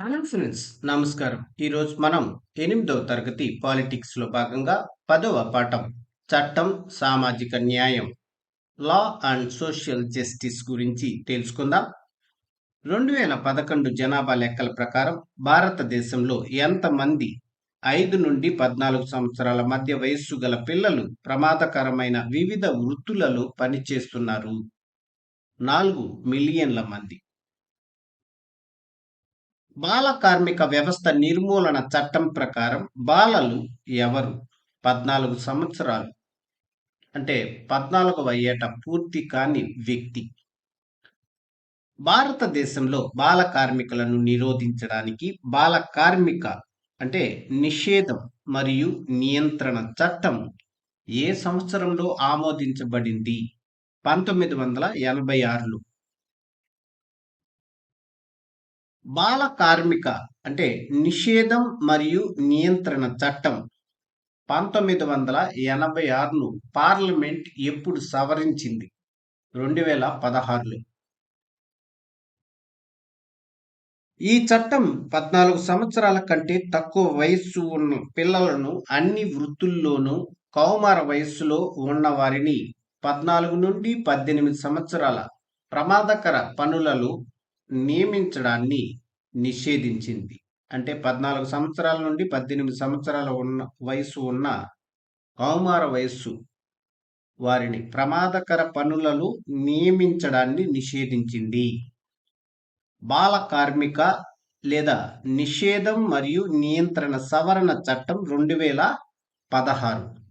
Hello friends నమస్కారం ఈరోజు మనం ఎనిమిదవ తరగతి పాలిటిక్స్లో భాగంగా పదవ పాఠం చట్టం సామాజిక న్యాయం లా అండ్ సోషల్ జస్టిస్ గురించి తెలుసుకుందాం. రెండు వేల పదకొండు జనాభా లెక్కల ప్రకారం భారతదేశంలో ఎంతమంది ఐదు నుండి పద్నాలుగు సంవత్సరాల మధ్య వయస్సు గల పిల్లలు ప్రమాదకరమైన వివిధ వృత్తులలో పనిచేస్తున్నారు? నాలుగు మిలియన్ల మంది. బాల కార్మిక వ్యవస్థ నిర్మూలన చట్టం ప్రకారం బాలలు ఎవరు? పద్నాలుగు సంవత్సరాలు. అంటే పద్నాలుగవ ఏట పూర్తి కాని వ్యక్తి. భారతదేశంలో బాల కార్మికులను నిరోధించడానికి బాల కార్మిక అంటే నిషేధం మరియు నియంత్రణ చట్టం ఏ సంవత్సరంలో ఆమోదించబడింది? పంతొమ్మిది వందల ఎనభై ఆరులో. బాల కార్మిక అంటే నిషేధం మరియు నియంత్రణ చట్టం పంతొమ్మిది వందల ఎనభై ఆరును పార్లమెంట్ ఎప్పుడు సవరించింది? రెండు వేల పదహారులో. ఈ చట్టం పద్నాలుగు సంవత్సరాల కంటే తక్కువ వయస్సు ఉన్న పిల్లలను అన్ని వృత్తుల్లోనూ కౌమార వయస్సులో ఉన్న వారిని పద్నాలుగు నుండి పద్దెనిమిది సంవత్సరాల ప్రమాదకర పనులలో నియమించడాన్ని నిషేధించింది. అంటే పద్నాలుగు సంవత్సరాల నుండి పద్దెనిమిది సంవత్సరాల ఉన్న వయస్సు ఉన్న కౌమార వయస్సు వారిని ప్రమాదకర పనులలో నియమించడాన్ని నిషేధించింది. బాల కార్మిక లేదా నిషేధం మరియు నియంత్రణ సవరణ చట్టం రెండు వేల పదహారు.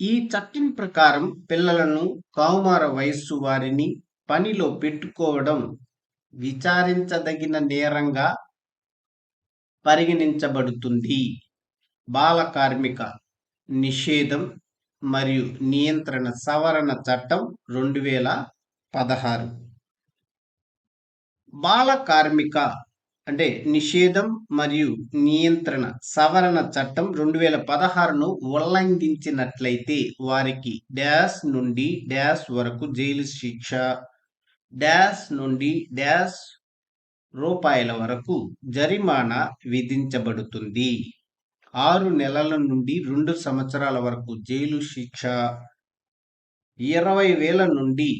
ఈ చట్టం ప్రకారం పిల్లలను కౌమార వయస్సు వారిని పనిలో పెట్టుకోవడం విచారించదగిన నేరంగా పరిగణించబడుతుంది. బాల కార్మిక నిషేధం మరియు నియంత్రణ సవరణ చట్టం రెండు వేల పదహారు. బాల కార్మిక అంటే నిషేధం మరియు నియంత్రణ సవరణ చట్టం రెండు వేల పదహారును ఉల్లంఘించినట్లయితే వారికి డ్యాష్ నుండి డ్యాష్ వరకు జైలు శిక్ష డ్యాష్ నుండి డ్యాష్ రూపాయల వరకు జరిమానా విధించబడుతుంది. ఆరు నెలల నుండి రెండు సంవత్సరాల వరకు జైలు శిక్ష ఇరవై వేల నుండి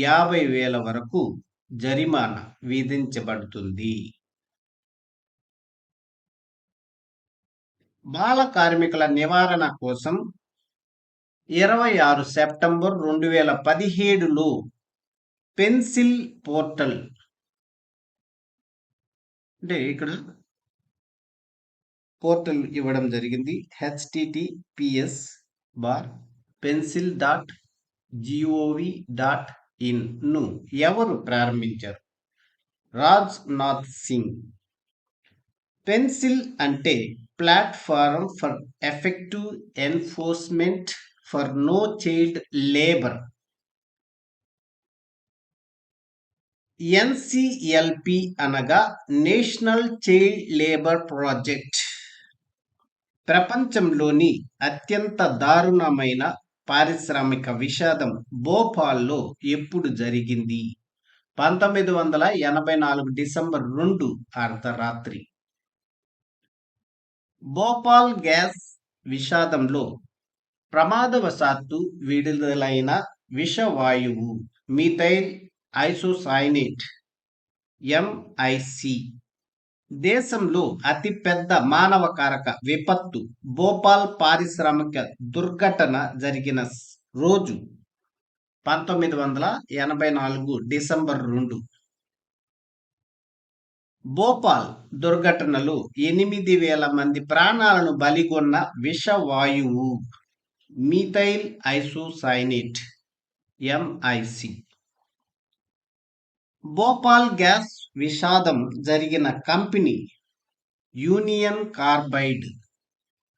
యాభై వేల వరకు జరిమానా విధించబడుతుంది. బాల కార్మికుల నివారణ కోసం ఇరవై ఆరు సెప్టెంబర్ రెండు వేల పదిహేడులో పెన్సిల్ పోర్టల్. అంటే ఇక్కడ పోర్టల్ ఇవ్వడం జరిగింది. HTTPS bar pencil dot GOV dot in ఎవరు ప్రారంభించారు? రాజ్ నాథ్ సింగ్. పెన్సిల్ అంటే platform for effective enforcement for no child labour NCLP అనగా నేషనల్ చైల్డ్ లేబర్ ప్రాజెక్ట్ ప్రపంచంలోని అత్యంత దారుణమైన పారిశ్రామిక విషాదం భోపాల్లో ఎప్పుడు జరిగింది? పంతొమ్మిది వందల ఎనభై నాలుగు డిసెంబర్ రెండు అర్ధరాత్రి. భోపాల్ గ్యాస్ విషాదంలో ప్రమాదవశాత్తు విడుదలైన విషవాయువు మీథైల్ ఐసోసైనేట్ ఎంఐసి దేశంలో అతిపెద్ద మానవకారక విపత్తు భోపాల్ పారిశ్రామిక దుర్ఘటన జరిగిన రోజు పంతొమ్మిది వందల ఎనభై నాలుగు డిసెంబర్ రెండు. భోపాల్ దుర్ఘటనలో ఎనిమిది వేల మంది ప్రాణాలను బలిగొన్న విషవాయువు methyl isocyanate MIC Bhopal gas విషాదం జరిగిన కంపెనీ యూనియన్ కార్బైడ్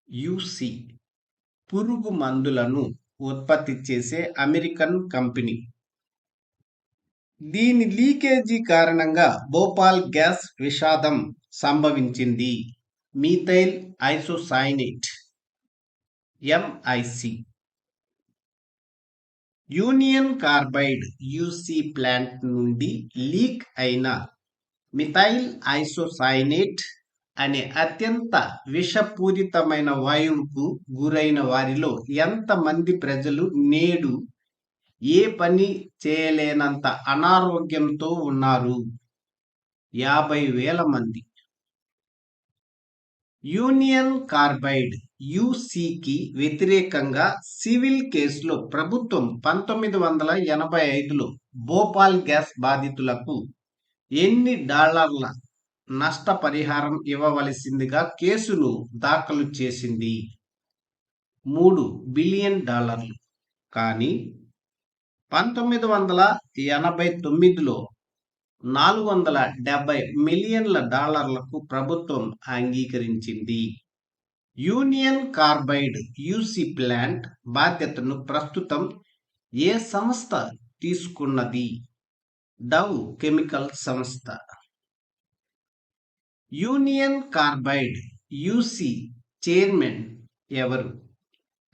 యుసి పురుగు మందులను ఉత్పత్తి చేసే అమెరికన్ కంపెనీ. దీని లీకేజీ కారణంగా భోపాల్ గ్యాస్ విషాదం సంభవించింది. Methyl isocyanate MIC Union Carbide UC plant నుండి లీక్ అయిన మిథైల్ ఐసోసైనేట్ అనే అత్యంత విషపూరితమైన వాయువుకు గురైన వారిలో ఎంతమంది ప్రజలు నేడు ఏ పని చేయలేనంత అనారోగ్యంతో ఉన్నారు. యాభై వేల మంది. యూనియన్ కార్బైడ్ యూసీకి వ్యతిరేకంగా సివిల్ కేసులో ప్రభుత్వం పంతొమ్మిది వందల ఎనభై ఐదులో భోపాల్ గ్యాస్ బాధితులకు ఎన్ని డాలర్ల నష్టపరిహారం ఇవ్వవలసిందిగా కేసును దాఖలు చేసింది. మూడు బిలియన్ డాలర్లు. కానీ పంతొమ్మిది వందల ఎనభై తొమ్మిదిలో నాలుగు వందల డెబ్బై మిలియన్ల డాలర్లకు ప్రభుత్వం అంగీకరించింది. యూనియన్ కార్బైడ్ యూసి ప్లాంట్ బాధ్యతను ప్రస్తుతం ఏ సంస్థ తీసుకున్నది? డవ్ కెమికల్ సంస్థ. యూనియన్ కార్బైడ్ యూసి చైర్మన్ ఎవరు?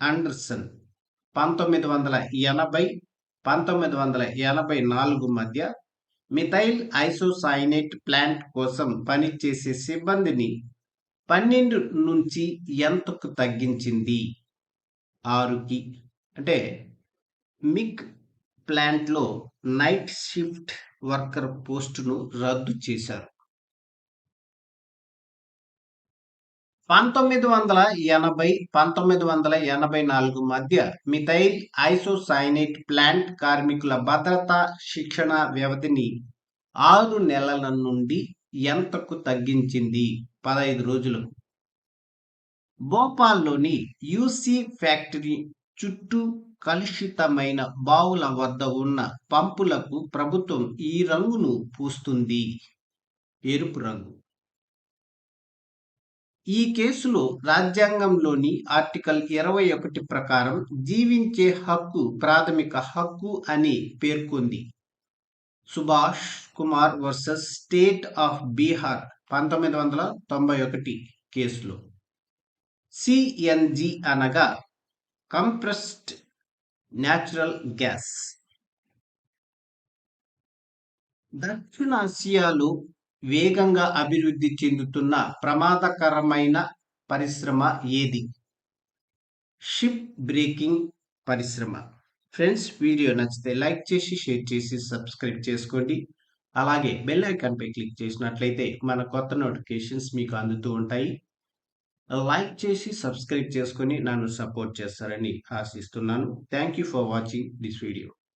అండర్సన్ పంతొమ్మిది వందల ఎనభై పంతొమ్మిది వందల ఎనభై నాలుగు మధ్య మిథైల్ ఐసోసైనేట్ ప్లాంట్ కోసం పనిచేసే సిబ్బందిని పన్నెండు నుంచి ఎంతకు తగ్గించింది? ఆరుకి అంటే మిక్ ప్లాంట్లో నైట్ షిఫ్ట్ వర్కర్ పోస్టును రద్దు చేశారు. పంతొమ్మిది వందల ఎనభై పంతొమ్మిది వందల ఎనభై నాలుగు మధ్య మిథైల్ ఐసోసైనేట్ ప్లాంట్ కార్మికుల భద్రతా శిక్షణ వ్యవధిని ఆరు నెలల నుండి ఎంతకు తగ్గించింది? పదహైదు రోజులు. భోపాల్లోని యూసీ ఫ్యాక్టరీ చుట్టూ కలుషితమైన బావుల వద్ద ఉన్న పంపులకు ప్రభుత్వం ఈ రంగును పూస్తుంది. ఎరుపు రంగు. ఈ కేసులో రాజ్యాంగంలోని ఆర్టికల్ ఇరవై ఒకటి ప్రకారం జీవించే హక్కు ప్రాథమిక హక్కు అని పేర్కొంది. Subhash Kumar versus state of Bihar పంతొమ్మిది వందల తొంభై ఒకటి కేసులో. సిఎన్జి అనగా కంప్రెస్డ్ న్యాచురల్ గ్యాస్. దక్షిణాసియాలో వేగంగా అభివృద్ధి చెందుతున్న ప్రమాదకరమైన పరిశ్రమ ఏది? షిప్ బ్రేకింగ్ పరిశ్రమ. ఫ్రెండ్స్ వీడియో నచ్చితే లైక్ చేసి షేర్ చేసి సబ్స్క్రైబ్ చేసుకోండి. అలాగే బెల్ ఐకాన్పై క్లిక్ చేసినట్లయితే మన కొత్త నోటిఫికేషన్స్ మీకు అందుతూ ఉంటాయి. లైక్ చేసి సబ్స్క్రైబ్ చేసుకొని నన్ను సపోర్ట్ చేస్తారని ఆశిస్తున్నాను. Thank you for watching this video